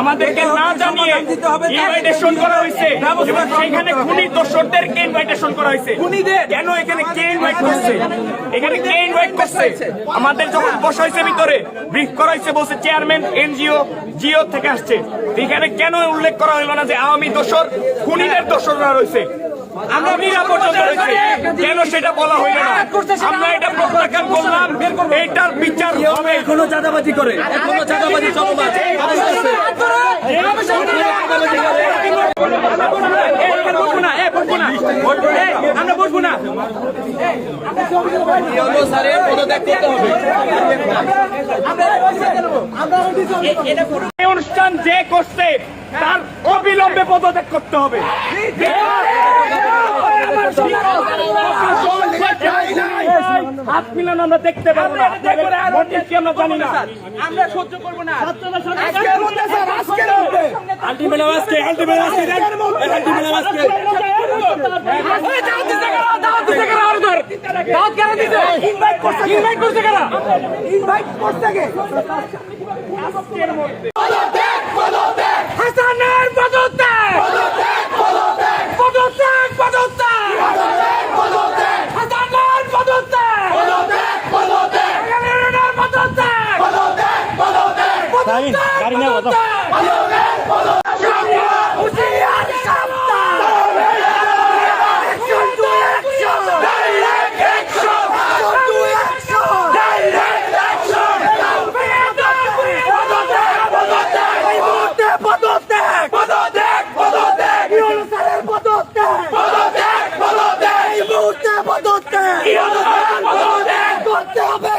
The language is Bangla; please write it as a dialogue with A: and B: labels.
A: আমাদেরকে না জানিয়ে ইনভাইটেশন করা হয়েছে। এবং সেখানে খুনি দর্শকদেরকে ইনভাইটেশন করা হয়েছে? কেন এখানে কে ইনভাইট করছে? এখানে কে ইনভাইট করছে? আমাদের যখন বসা হয়েছে ভিতরে ব্রিফ করা হয়েছে বলছে চেয়ারম্যান এনজিও জিও থেকে আসছে। এখানে কেন উল্লেখ করা হলো না যে আওয়ামী দোসর খুনিদের দোসররা রয়েছে? আমরা নিরাপত্তা কেন সেটা বলা হইল না? আমরা এটা প্রত্যাখ্যান করলাম। এইটার বিচার হবে।
B: এখনও চাঁদাবাজি করে। এখনও চাঁদাবাজি চলমান।
A: আমরা বসবো না
B: পদত্যাগ করতে হবে
A: অনুষ্ঠান যে করছে তার অবিলম্বে পদত্যাগ করতে হবে। হাত মিলানো আমরা দেখতে পাবো না মোটিভ কি আমরা জানি না
C: আমরা সহ্য করব না
B: আলটিমেট আজকে আলটিমেট আজকে আলটিমেট আজকে
A: হাসানের পদত্যাগ পদত্যাগ পদত্যাগ হাসানের পদত্যাগ এগারোটার পদত্যাগ গাড়ি নেওয়া হুঁশিয়ার সাবধান Action